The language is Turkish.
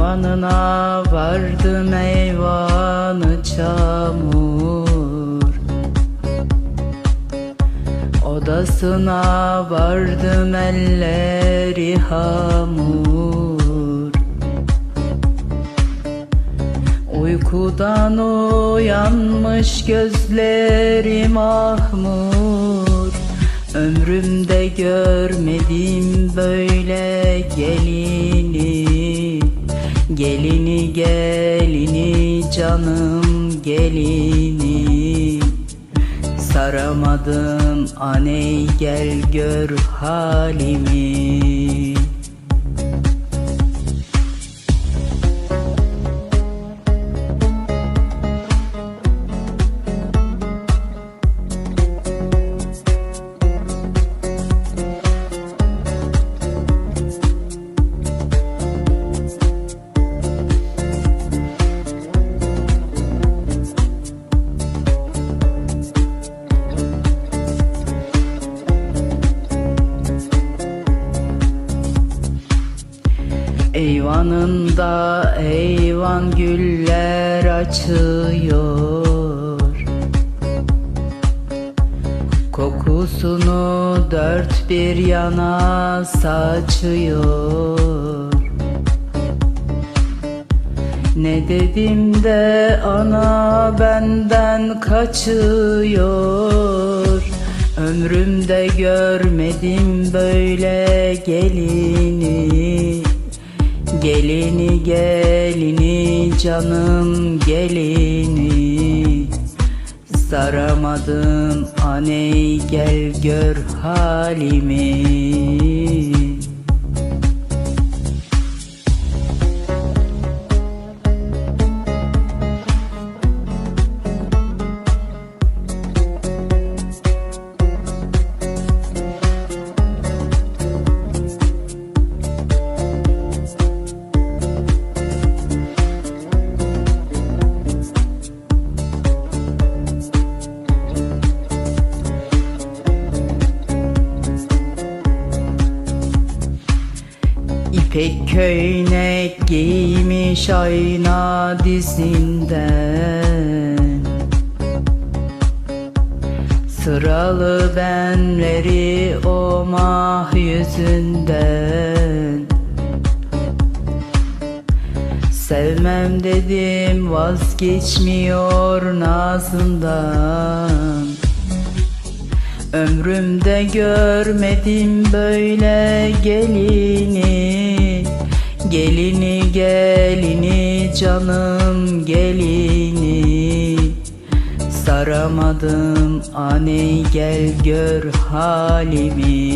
Eyvanına vardım eyvanı çamur. Odasına vardım elleri hamur. Uykudan uyanmış gözleri mahmur Ömrümde görmedim böyle gelini Gelini gelini canım gelini. Saramadım aney gel gör halimi Eyvanında eyvan güller açıyor. Kokusunu dört bir yana saçıyor. Ne dedim de ana benden kaçıyor? Ömrümde görmedim böyle gelini Gelini gelini canım gelini. Saramadım aney gel gör halimi İpek köynek giymiş ayna dizinden. Sıralı benleri o mah yüzünden. Sevmem dedim vazgeçmiyor nazından. Ömrümde görmedim böyle gelini Gelini gelini canım gelini. Saramadım aney gel gör halimi